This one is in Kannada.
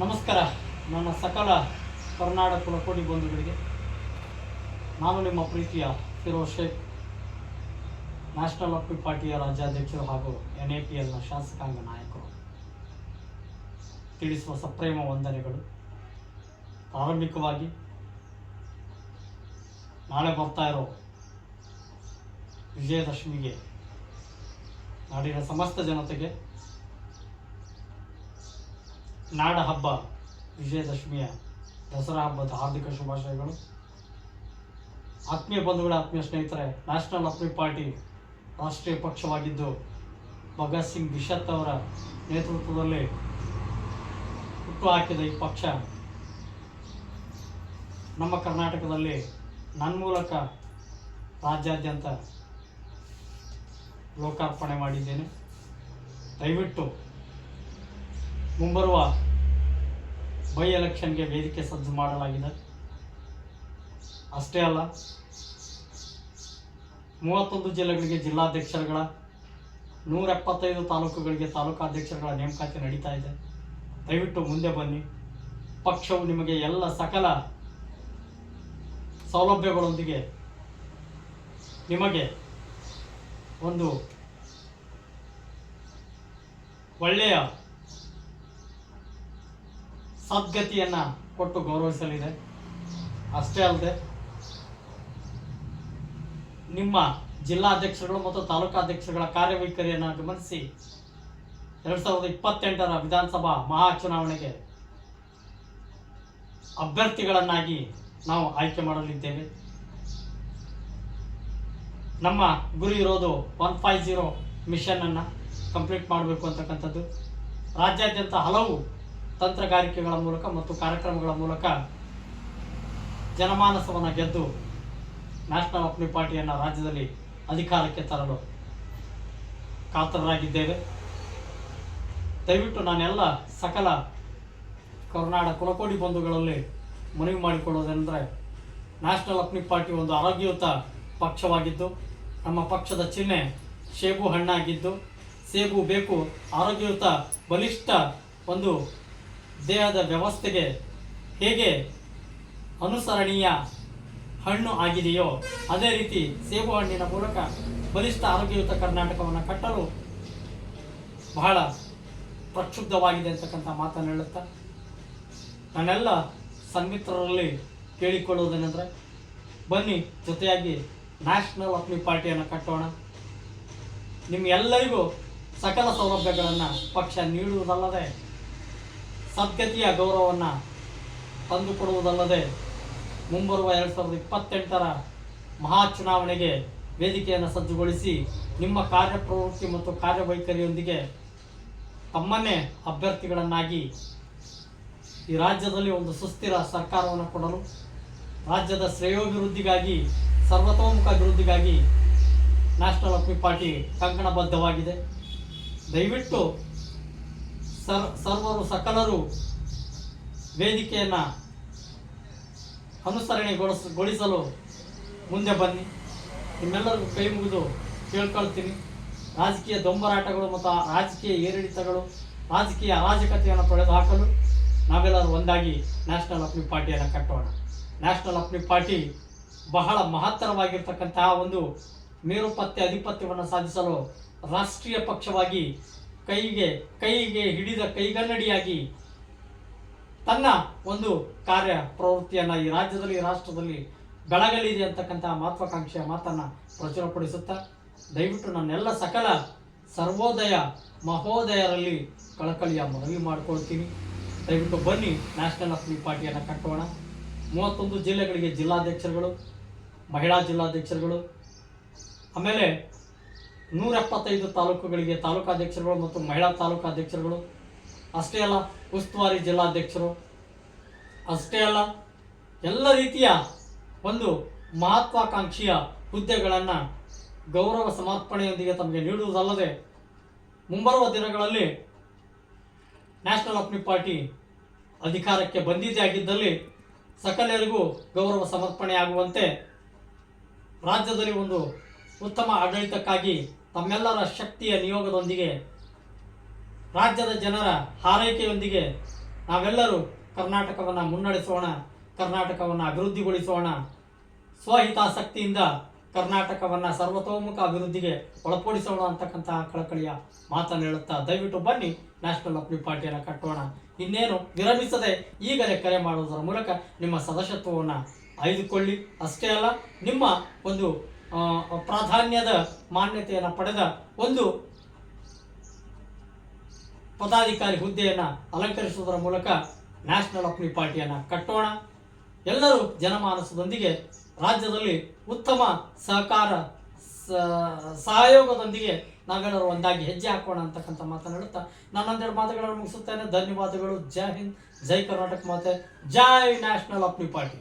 ನಮಸ್ಕಾರ. ನನ್ನ ಸಕಲ ಕರ್ನಾಟಕ ಕುಲಕೋಟಿ ಬಂಧುಗಳಿಗೆ ನಾನು ನಿಮ್ಮ ಪ್ರೀತಿಯ ಫಿರೋಜ್ ಶೇಖ್, ನ್ಯಾಷನಲ್ ಅಪ್ಪಿ ಪಾರ್ಟಿಯ ರಾಜ್ಯಾಧ್ಯಕ್ಷರು ಹಾಗೂ ಎನ್ ಎ ಪಿ ಎಲ್ನ ಶಾಸಕಾಂಗ ನಾಯಕರು. ತಿಳಿಸುವ ಸಪ್ರೇಮ ವಂದನೆಗಳು. ಪ್ರಾರಂಭಿಕವಾಗಿ ನಾಳೆ ಬರ್ತಾ ಇರೋ ವಿಜಯದಶಮಿಗೆ ನಾಡಿನ ಸಮಸ್ತ ಜನತೆಗೆ ನಾಡ ಹಬ್ಬ, ವಿಜಯದಶಮಿಯ ದಸರಾ ಹಬ್ಬದ ಹಾರ್ದಿಕ ಶುಭಾಶಯಗಳು. ಆತ್ಮೀಯ ಬಂಧುಗಳ, ಆತ್ಮೀಯ ಸ್ನೇಹಿತರೆ ನ್ಯಾಷನಲ್ ಅಪ್ರಿ ಪಾರ್ಟಿ ರಾಷ್ಟ್ರೀಯ ಪಕ್ಷವಾಗಿದ್ದು, ಭಗತ್ ಸಿಂಗ್ ಬಿಷತ್ ಅವರ ನೇತೃತ್ವದಲ್ಲಿ ಹುಟ್ಟು ಹಾಕಿದ ಈ ಪಕ್ಷ ನಮ್ಮ ಕರ್ನಾಟಕದಲ್ಲಿ ನನ್ನ ಮೂಲಕ ರಾಜ್ಯಾದ್ಯಂತ ಲೋಕಾರ್ಪಣೆ ಮಾಡಿದ್ದೇನೆ. ದಯವಿಟ್ಟು ಮುಂಬರುವ ಬೈ ಎಲೆಕ್ಷನ್ಗೆ ವೇದಿಕೆ ಸಜ್ಜು ಮಾಡಲಾಗಿದೆ. ಅಷ್ಟೇ ಅಲ್ಲ, ಮೂವತ್ತೊಂದು ಜಿಲ್ಲೆಗಳಿಗೆ ಜಿಲ್ಲಾಧ್ಯಕ್ಷರುಗಳ ನೂರ ಎಪ್ಪತ್ತೈದು ತಾಲೂಕುಗಳಿಗೆ ತಾಲೂಕಾಧ್ಯಕ್ಷರುಗಳ ನೇಮಕಾತಿ ನಡೀತಾ ಇದೆ. ದಯವಿಟ್ಟು ಮುಂದೆ ಬನ್ನಿ. ಪಕ್ಷವು ನಿಮಗೆ ಎಲ್ಲ ಸಕಲ ಸೌಲಭ್ಯಗಳೊಂದಿಗೆ ನಿಮಗೆ ಒಂದು ಒಳ್ಳೆಯ ಸದ್ಗತಿಯನ್ನು ಕೊಟ್ಟು ಗೌರವಿಸಲಿದೆ. ಅಷ್ಟೇ ಅಲ್ಲದೆ ನಿಮ್ಮ ಜಿಲ್ಲಾಧ್ಯಕ್ಷರುಗಳು ಮತ್ತು ತಾಲೂಕಾಧ್ಯಕ್ಷರುಗಳ ಕಾರ್ಯವೈಖರಿಯನ್ನು ಗಮನಿಸಿ, ಎರಡು ಸಾವಿರದ ಇಪ್ಪತ್ತೆಂಟರ ವಿಧಾನಸಭಾ ಮಹಾ ಚುನಾವಣೆಗೆ ಅಭ್ಯರ್ಥಿಗಳನ್ನಾಗಿ ನಾವು ಆಯ್ಕೆ ಮಾಡಲಿದ್ದೇವೆ. ನಮ್ಮ ಗುರಿ ಇರೋದು ಒನ್ ಫೈವ್ ಜೀರೋ ಮಿಷನನ್ನು ಕಂಪ್ಲೀಟ್ ಮಾಡಬೇಕು ಅಂತಕ್ಕಂಥದ್ದು. ರಾಜ್ಯಾದ್ಯಂತ ಹಲವು ತಂತ್ರಗಾರಿಕೆಗಳ ಮೂಲಕ ಮತ್ತು ಕಾರ್ಯಕ್ರಮಗಳ ಮೂಲಕ ಜನಮಾನಸವನ್ನು ಗೆದ್ದು ನ್ಯಾಷನಲ್ ಅಪ್ನಿ ಪಾರ್ಟಿಯನ್ನು ರಾಜ್ಯದಲ್ಲಿ ಅಧಿಕಾರಕ್ಕೆ ತರಲು ಕಾತರರಾಗಿದ್ದೇವೆ. ದಯವಿಟ್ಟು ನಾನೆಲ್ಲ ಸಕಲ ಕರ್ನಾಟಕ ಕುಲಕೋಡಿ ಬಂಧುಗಳಲ್ಲಿ ಮನವಿ ಮಾಡಿಕೊಳ್ಳೋದೆಂದರೆ ನ್ಯಾಷನಲ್ ಅಪ್ನಿ ಪಾರ್ಟಿ ಒಂದು ಆರೋಗ್ಯಯುತ ಪಕ್ಷವಾಗಿದ್ದು, ನಮ್ಮ ಪಕ್ಷದ ಚಿಹ್ನೆ ಸೇಬು ಹಣ್ಣಾಗಿದ್ದು, ಸೇಬು ಬೇಕು, ಆರೋಗ್ಯಯುತ, ಬಲಿಷ್ಠ ಒಂದು ದೇಹದ ವ್ಯವಸ್ಥೆಗೆ ಹೇಗೆ ಅನುಸರಣೀಯ ಹಣ್ಣು ಆಗಿದೆಯೋ ಅದೇ ರೀತಿ ಸೇಬು ಹಣ್ಣಿನ ಮೂಲಕ ಬಲಿಷ್ಠ ಆರೋಗ್ಯಯುತ ಕರ್ನಾಟಕವನ್ನು ಕಟ್ಟಲು ಬಹಳ ಪ್ರಕ್ಷುಬ್ಧವಾಗಿದೆ ಅಂತಕ್ಕಂಥ ಮಾತನ್ನು ಹೇಳುತ್ತಾ, ನನ್ನೆಲ್ಲ ಸನ್ಮಿತ್ರರಲ್ಲಿ ಕೇಳಿಕೊಳ್ಳುವುದೇನೆಂದರೆ, ಬನ್ನಿ ಜೊತೆಯಾಗಿ ನ್ಯಾಷನಲ್ ಅಪ್ನಿ ಪಾರ್ಟಿಯನ್ನು ಕಟ್ಟೋಣ. ನಿಮ್ಮೆಲ್ಲರಿಗೂ ಸಕಲ ಸೌಲಭ್ಯಗಳನ್ನು ಪಕ್ಷ ನೀಡುವುದಲ್ಲದೆ ಸದ್ಗತಿಯ ಗೌರವವನ್ನು ತಂದುಕೊಡುವುದಲ್ಲದೆ ಮುಂಬರುವ ಎರಡು ಸಾವಿರದ ಇಪ್ಪತ್ತೆಂಟರ ಮಹಾ ಚುನಾವಣೆಗೆ ವೇದಿಕೆಯನ್ನು ಸಜ್ಜುಗೊಳಿಸಿ ನಿಮ್ಮ ಕಾರ್ಯಪ್ರವೃತ್ತಿ ಮತ್ತು ಕಾರ್ಯವೈಖರಿಯೊಂದಿಗೆ ತಮ್ಮನ್ನೇ ಅಭ್ಯರ್ಥಿಗಳನ್ನಾಗಿ ಈ ರಾಜ್ಯದಲ್ಲಿ ಒಂದು ಸುಸ್ಥಿರ ಸರ್ಕಾರವನ್ನು ಕೊಡಲು, ರಾಜ್ಯದ ಶ್ರೇಯೋಭಿವೃದ್ಧಿಗಾಗಿ, ಸರ್ವತೋಮುಖ ಅಭಿವೃದ್ಧಿಗಾಗಿ ನ್ಯಾಷನಲ್ ಅಪ್ಪಿ ಪಾರ್ಟಿ ಕಂಕಣಬದ್ಧವಾಗಿದೆ. ದಯವಿಟ್ಟು ಸರ್, ಸರ್ವರು ಸಕಲರು ವೇದಿಕೆಯನ್ನು ಅನುಸರಣೆಗೊಳಿಸಲು ಗೊಳಿಸಲು ಮುಂದೆ ಬನ್ನಿ. ನಿಮ್ಮೆಲ್ಲರಿಗೂ ಕೈ ಮುಗಿದು ಕೇಳ್ಕೊಳ್ತೀನಿ. ರಾಜಕೀಯ ದೊಂಬರಾಟಗಳು ಮತ್ತು ರಾಜಕೀಯ ಏರಿಳಿತಗಳು, ರಾಜಕೀಯ ಅರಾಜಕತೆಯನ್ನು ತೊಳೆದು ಹಾಕಲು ನಾವೆಲ್ಲರೂ ಒಂದಾಗಿ ನ್ಯಾಷನಲ್ ಅಪ್ನಿ ಪಾರ್ಟಿಯನ್ನು ಕಟ್ಟೋಣ. ನ್ಯಾಷನಲ್ ಅಪ್ನಿ ಪಾರ್ಟಿ ಬಹಳ ಮಹತ್ತರವಾಗಿರ್ತಕ್ಕಂತಹ ಒಂದು ಮೇರುಪತ್ತೆ ಅಧಿಪತ್ಯವನ್ನು ಸಾಧಿಸಲು ರಾಷ್ಟ್ರೀಯ ಪಕ್ಷವಾಗಿ ಕೈಗೆ ಕೈಗೆ ಹಿಡಿದ ಕೈಗನ್ನಡಿಯಾಗಿ ತನ್ನ ಒಂದು ಕಾರ್ಯ ಪ್ರವೃತ್ತಿಯನ್ನು ಈ ರಾಜ್ಯದಲ್ಲಿ, ರಾಷ್ಟ್ರದಲ್ಲಿ ಬೆಳಗಲಿದೆ ಅಂತಕ್ಕಂಥ ಮಹತ್ವಾಕಾಂಕ್ಷೆಯ ಮಾತನ್ನು ಪ್ರಚುರಪಡಿಸುತ್ತಾ, ದಯವಿಟ್ಟು ನನ್ನೆಲ್ಲ ಸಕಲ ಸರ್ವೋದಯ ಮಹೋದಯರಲ್ಲಿ ಕಳಕಳಿಯ ಮನವಿ ಮಾಡಿಕೊಳ್ತೀನಿ. ದಯವಿಟ್ಟು ಬನ್ನಿ ನ್ಯಾಷನಲ್ ಅಸೆಂಬ್ಲಿ ಪಾರ್ಟಿಯನ್ನು ಕಟ್ಟೋಣ. ಮೂವತ್ತೊಂದು ಜಿಲ್ಲೆಗಳಿಗೆ ಜಿಲ್ಲಾಧ್ಯಕ್ಷರುಗಳು, ಮಹಿಳಾ ಜಿಲ್ಲಾಧ್ಯಕ್ಷರುಗಳು, ಆಮೇಲೆ ನೂರ ಎಪ್ಪತ್ತೈದು ತಾಲೂಕುಗಳಿಗೆ ತಾಲೂಕಾಧ್ಯಕ್ಷರುಗಳು ಮತ್ತು ಮಹಿಳಾ ತಾಲೂಕಾಧ್ಯಕ್ಷರುಗಳು. ಅಷ್ಟೇ ಅಲ್ಲ, ಉಸ್ತುವಾರಿ ಜಿಲ್ಲಾಧ್ಯಕ್ಷರು. ಅಷ್ಟೇ ಅಲ್ಲ, ಎಲ್ಲ ರೀತಿಯ ಒಂದು ಮಹತ್ವಾಕಾಂಕ್ಷಿಯ ಹುದ್ದೆಗಳನ್ನು ಗೌರವ ಸಮರ್ಪಣೆಯೊಂದಿಗೆ ತಮಗೆ ನೀಡುವುದಲ್ಲದೆ, ಮುಂಬರುವ ದಿನಗಳಲ್ಲಿ ನ್ಯಾಷನಲ್ ಅಪ್ನಿ ಪಾರ್ಟಿ ಅಧಿಕಾರಕ್ಕೆ ಬಂದಿದ್ದೇ ಆಗಿದ್ದಲ್ಲಿ ಸಕಲರಿಗೂ ಗೌರವ ಸಮರ್ಪಣೆ ಆಗುವಂತೆ ರಾಜ್ಯದಲ್ಲಿ ಒಂದು ಉತ್ತಮ ಆಡಳಿತಕ್ಕಾಗಿ ತಮ್ಮೆಲ್ಲರ ಶಕ್ತಿಯ ನಿಯೋಗದೊಂದಿಗೆ ರಾಜ್ಯದ ಜನರ ಹಾರೈಕೆಯೊಂದಿಗೆ ನಾವೆಲ್ಲರೂ ಕರ್ನಾಟಕವನ್ನು ಮುನ್ನಡೆಸೋಣ, ಕರ್ನಾಟಕವನ್ನು ಅಭಿವೃದ್ಧಿಗೊಳಿಸೋಣ. ಸ್ವಹಿತಾಸಕ್ತಿಯಿಂದ ಕರ್ನಾಟಕವನ್ನು ಸರ್ವತೋಮುಖ ಅಭಿವೃದ್ಧಿಗೆ ಒಳಪಡಿಸೋಣ ಅಂತಕ್ಕಂತಹ ಕಳಕಳಿಯ ಮಾತನ್ನು ಹೇಳುತ್ತಾ ದಯವಿಟ್ಟು ಬನ್ನಿ. ನ್ಯಾಷನಲ್ ಅಪ್ಲಿ ಪಾರ್ಟಿಯನ್ನು ಕಟ್ಟೋಣ. ಇನ್ನೇನು ವಿರಮಿಸದೆ ಈಗಲೇ ಕರೆ ಮಾಡುವುದರ ಮೂಲಕ ನಿಮ್ಮ ಸದಸ್ಯತ್ವವನ್ನು ಆಯ್ದುಕೊಳ್ಳಿ. ಅಷ್ಟೇ ಅಲ್ಲ, ನಿಮ್ಮ ಒಂದು ಪ್ರಾಧಾನ್ಯದ ಮಾನ್ಯತೆಯನ್ನು ಪಡೆದ ಒಂದು ಪದಾಧಿಕಾರಿ ಹುದ್ದೆಯನ್ನು ಅಲಂಕರಿಸುವುದರ ಮೂಲಕ ನ್ಯಾಷನಲ್ ಅಪ್ನಿ ಪಾರ್ಟಿಯನ್ನು ಕಟ್ಟೋಣ. ಎಲ್ಲರೂ ಜನಮಾನಸದೊಂದಿಗೆ, ರಾಜ್ಯದಲ್ಲಿ ಉತ್ತಮ ಸಹಕಾರ ಸಹಯೋಗದೊಂದಿಗೆ ನಾವೆಲ್ಲರೂ ಒಂದಾಗಿ ಹೆಜ್ಜೆ ಹಾಕೋಣ ಅಂತಕ್ಕಂಥ ಮಾತನಾಡುತ್ತಾ ನಾನೊಂದೆರಡು ಮಾತುಗಳನ್ನು ಮುಗಿಸುತ್ತೇನೆ. ಧನ್ಯವಾದಗಳು. ಜೈ ಹಿಂದ್, ಜೈ ಕರ್ನಾಟಕ ಮಾತೆ, ಜೈ ನ್ಯಾಷನಲ್ ಅಪ್ನಿ ಪಾರ್ಟಿ.